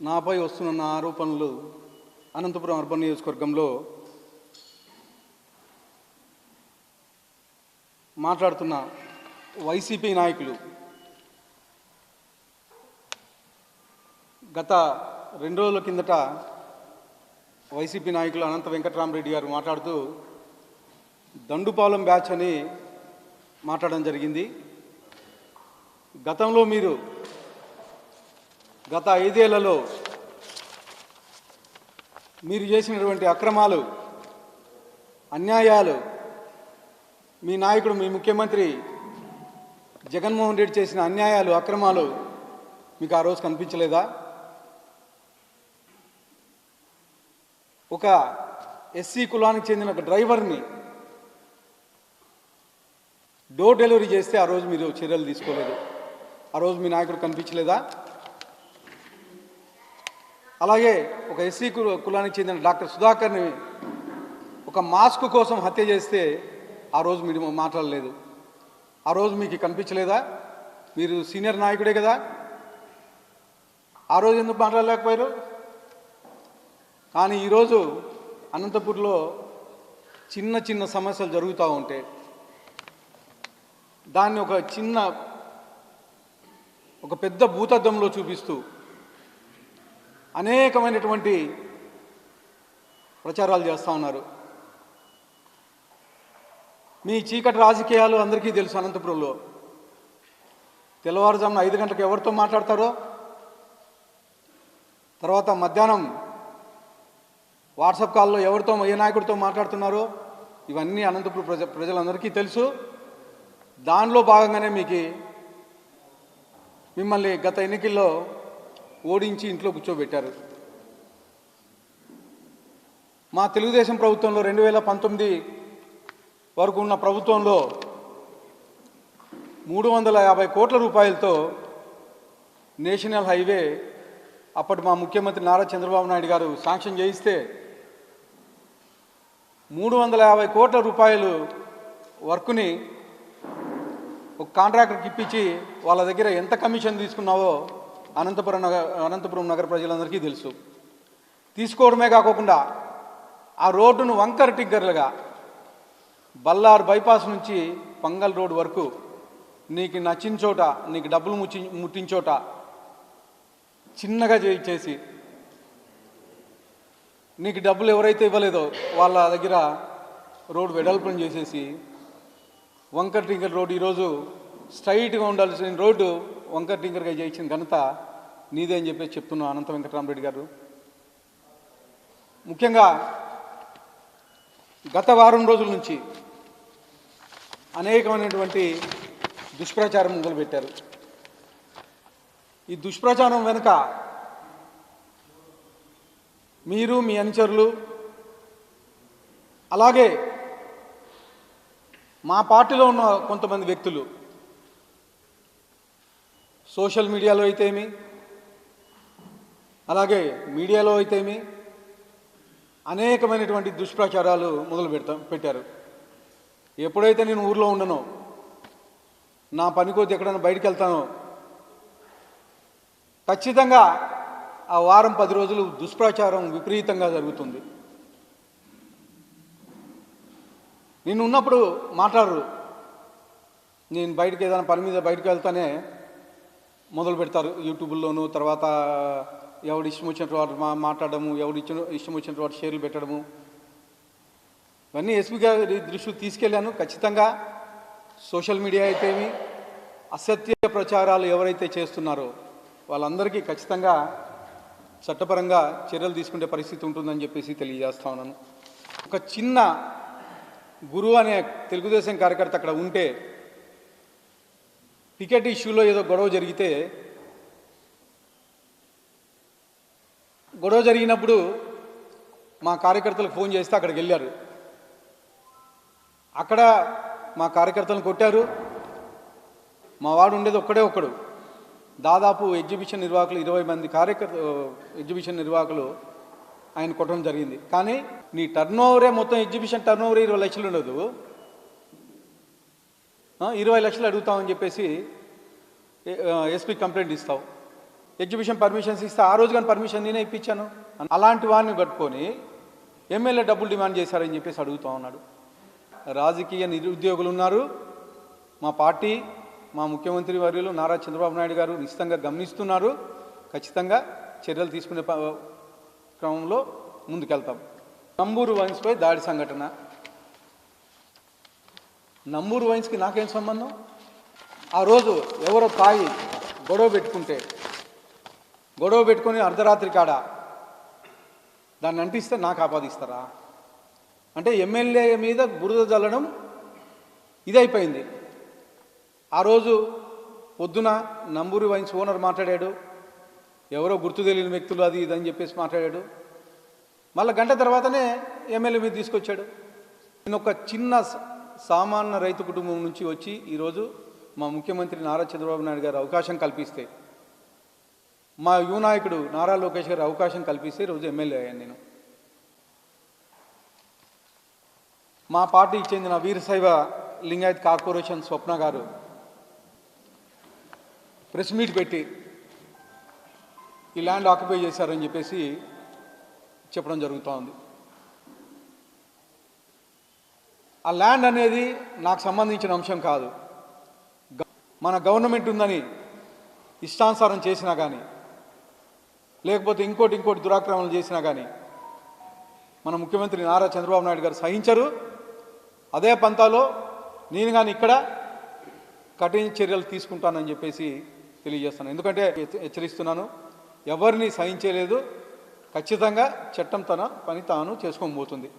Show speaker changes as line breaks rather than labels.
నాపై వస్తున్న ఆరోపణలు అనంతపురం అర్బన్ నియోజకవర్గంలో మాట్లాడుతున్న వైసీపీ నాయకులు గత రెండు రోజుల కిందట వైసీపీ నాయకులు అనంత వెంకటరామరెడ్డి గారు మాట్లాడుతూ దండుపాలెం బ్యాచ్ అని మాట్లాడడం జరిగింది. గతంలో మీరు గత ఐదేళ్ళలో మీరు చేసినటువంటి అక్రమాలు అన్యాయాలు మీ నాయకుడు మీ ముఖ్యమంత్రి జగన్మోహన్ రెడ్డి చేసిన అన్యాయాలు అక్రమాలు మీకు ఆ రోజు కనిపించలేదా? ఒక ఎస్సీ కులానికి చెందిన ఒక డ్రైవర్ని డోర్ డెలివరీ చేస్తే ఆ రోజు మీరు చర్యలు తీసుకోలేదు. ఆ రోజు మీ నాయకుడు కనిపించలేదా? అలాగే ఒక ఎస్సీ కుల కులానికి చెందిన డాక్టర్ సుధాకర్ని ఒక మాస్క్ కోసం హత్య చేస్తే ఆ రోజు మీరు మాట్లాడలేదు. ఆ రోజు మీకు కనిపించలేదా? మీరు సీనియర్ నాయకుడే కదా. ఆ రోజు ఎందుకు మాట్లాడలేకపోయారు? కానీ ఈరోజు అనంతపూర్లో చిన్న చిన్న సమస్యలు జరుగుతూ ఉంటే దాన్ని ఒక చిన్న ఒక పెద్ద భూతద్దంలో చూపిస్తూ అనేకమైనటువంటి ప్రచారాలు చేస్తూ ఉన్నారు. మీ చీకటి రాజకీయాలు అందరికీ తెలుసు అనంతపురంలో. తెల్లవారుజామున ఐదు గంటలకు ఎవరితో మాట్లాడతారో? తర్వాత మధ్యాహ్నం వాట్సాప్ కాల్లో ఎవరితో ఏ నాయకుడితో మాట్లాడుతున్నారో? ఇవన్నీ అనంతపురం ప్రజ ప్రజలందరికీ తెలుసు. దానిలో భాగంగానే మీకు మిమ్మల్ని గత ఎన్నికల్లో ఓడించి ఇంట్లో కూర్చోబెట్టారు. మా తెలుగుదేశం ప్రభుత్వంలో రెండు వేల పంతొమ్మిది వరకు ఉన్న ప్రభుత్వంలో మూడు వందల యాభై కోట్ల రూపాయలతో నేషనల్ హైవే అప్పటి మా ముఖ్యమంత్రి నారా చంద్రబాబు నాయుడు గారు శాంక్షన్ చేయిస్తే మూడు వందల యాభై కోట్ల రూపాయలు వర్క్ని ఒక కాంట్రాక్టర్కి ఇప్పించి వాళ్ళ దగ్గర ఎంత కమిషన్ తీసుకున్నావో అనంతపురం నగర అనంతపురం నగర ప్రజలందరికీ తెలుసు. తీసుకోవడమే కాకుండా ఆ రోడ్డును వంకర టిగ్గర్లుగా బల్లార్ బైపాస్ నుంచి పంగల్ రోడ్ వరకు నీకు నచ్చిన చోట నీకు డబ్బులు ముచ్చి ముట్టించోట చిన్నగా చేసి నీకు డబ్బులు ఎవరైతే ఇవ్వలేదో వాళ్ళ దగ్గర రోడ్ వెడల్పుని చేసేసి వంకర్ టింకర్ రోడ్ ఈరోజు స్ట్రైట్గా ఉండాల్సిన రోడ్డు వంకర టింకర్గా చేయించిన ఘనత నీదే అని చెప్పేసి చెప్తున్నా అనంత వెంకటరామరెడ్డి గారు. ముఖ్యంగా గత వారం రోజుల నుంచి అనేకమైనటువంటి దుష్ప్రచారం మొదలుపెట్టారు. ఈ దుష్ప్రచారం వెనుక మీరు మీ అనుచరులు అలాగే మా పార్టీలో ఉన్న కొంతమంది వ్యక్తులు సోషల్ మీడియాలో అయితేమి? అలాగే మీడియాలో అయితేమి? అనేకమైనటువంటి దుష్ప్రచారాలు మొదలు పెడతా పెట్టారు. ఎప్పుడైతే నేను ఊర్లో ఉండనో నా పనికోతి ఎక్కడైనా బయటికి వెళ్తానో ఖచ్చితంగా ఆ వారం పది రోజులు దుష్ప్రచారం విపరీతంగా జరుగుతుంది. నేను ఉన్నప్పుడు మాట్లాడరు. నేను బయటకు ఏదైనా పని మీద బయటకు వెళ్తానే మొదలు పెడతారు యూట్యూబ్లోను తర్వాత ఎవడు ఇష్టం వచ్చినట్టు వాడు మా మాట్లాడము ఎవడు ఇచ్చిన ఇష్టం వచ్చినట్టు వాడు షేర్లు పెట్టడము. ఇవన్నీ ఎస్పీ గారి దృష్టికి తీసుకెళ్ళాను. ఖచ్చితంగా సోషల్ మీడియా అయితేమి అసత్య ప్రచారాలు ఎవరైతే చేస్తున్నారో వాళ్ళందరికీ ఖచ్చితంగా చట్టపరంగా చర్యలు తీసుకునే పరిస్థితి ఉంటుందని చెప్పేసి తెలియజేస్తా ఉన్నాను. ఒక చిన్న గురువు అనే తెలుగుదేశం కార్యకర్త అక్కడ ఉంటే టికెట్ ఇష్యూలో ఏదో గొడవ జరిగితే గొడవ జరిగినప్పుడు మా కార్యకర్తలకు ఫోన్ చేస్తే అక్కడికి వెళ్ళారు. అక్కడ మా కార్యకర్తలను కొట్టారు. మా వాడు ఉండేది ఒక్కడే ఒక్కడు. దాదాపు ఎగ్జిబిషన్ నిర్వాహకులు ఇరవై మంది కార్యకర్త ఎగ్జిబిషన్ నిర్వాహకులు ఆయన కొట్టడం జరిగింది. కానీ నీ టర్న్ ఓవరే మొత్తం ఎగ్జిబిషన్ టర్న్ ఓవర్ ఇరవై లక్షలు ఉండదు. ఇరవై లక్షలు అడుగుతామని చెప్పేసి ఎస్పీ కంప్లైంట్ ఇస్తావు. ఎగ్జిబిషన్ పర్మిషన్స్ ఇస్తే ఆ రోజు కానీ పర్మిషన్ నేనే ఇప్పించాను. అలాంటి వాడిని పట్టుకొని ఎమ్మెల్యే డబ్బులు డిమాండ్ చేశారని చెప్పేసి అడుగుతా ఉన్నాడు. రాజకీయ నిరుద్యోగులు ఉన్నారు. మా పార్టీ మా ముఖ్యమంత్రి వర్యులు నారా చంద్రబాబు నాయుడు గారు నిశ్చితంగా గమనిస్తున్నారు. ఖచ్చితంగా చర్యలు తీసుకునే క్రమంలో ముందుకెళ్తాం. నంబూరు వైన్స్పై దాడి సంఘటన. నమ్మూరు వైన్స్కి నాకేం సంబంధం? ఆ రోజు ఎవరో తాగి గొడవ పెట్టుకుంటే గొడవ పెట్టుకొని అర్ధరాత్రి కాడ దాన్ని అంటిస్తే నాకు ఆపాదిస్తారా అంటే ఎమ్మెల్యే మీద బురద జల్లడం ఇదైపోయింది. ఆ రోజు పొద్దున నంబూరి వైన్స్ ఓనర్ మాట్లాడాడు. ఎవరో గుర్తు తెలియని వ్యక్తులు అది ఇది అని చెప్పేసి మాట్లాడాడు. మళ్ళీ గంట తర్వాతనే ఎమ్మెల్యే మీద తీసుకొచ్చాడు. నేను ఒక చిన్న సామాన్య రైతు కుటుంబం నుంచి వచ్చి ఈరోజు మా ముఖ్యమంత్రి నారా చంద్రబాబు నాయుడు గారు అవకాశం కల్పిస్తే మా యువ నాయకుడు నారా లోకేష్ గారు అవకాశం కల్పిస్తే ఈరోజు ఎమ్మెల్యే అయ్యాను నేను. మా పార్టీకి చెందిన వీరశైవ లింగాయత్ కార్పొరేషన్ స్వప్న గారు ప్రెస్ మీట్ పెట్టి ఈ ల్యాండ్ ఆక్యుపై చేశారని చెప్పేసి చెప్పడం జరుగుతూ ఉంది ఆ ల్యాండ్ అనేది నాకు సంబంధించిన అంశం కాదు. గ- మన గవర్నమెంట్ ఉందని ఇష్టానుసారం చేసినా కానీ లేకపోతే ఇంకోటి ఇంకోటి దురాక్రమణలు చేసినా కానీ మన ముఖ్యమంత్రి నారా చంద్రబాబు నాయుడు గారు సహించరు. అదే పంతాలో నేను కానీ ఇక్కడ కఠిన చర్యలు తీసుకుంటానని చెప్పేసి తెలియజేస్తాను ఎందుకంటే హెచ్చరిస్తున్నాను. ఎవరిని సహించలేదు. ఖచ్చితంగా చట్టం తన పని తాను చేసుకోబోతుంది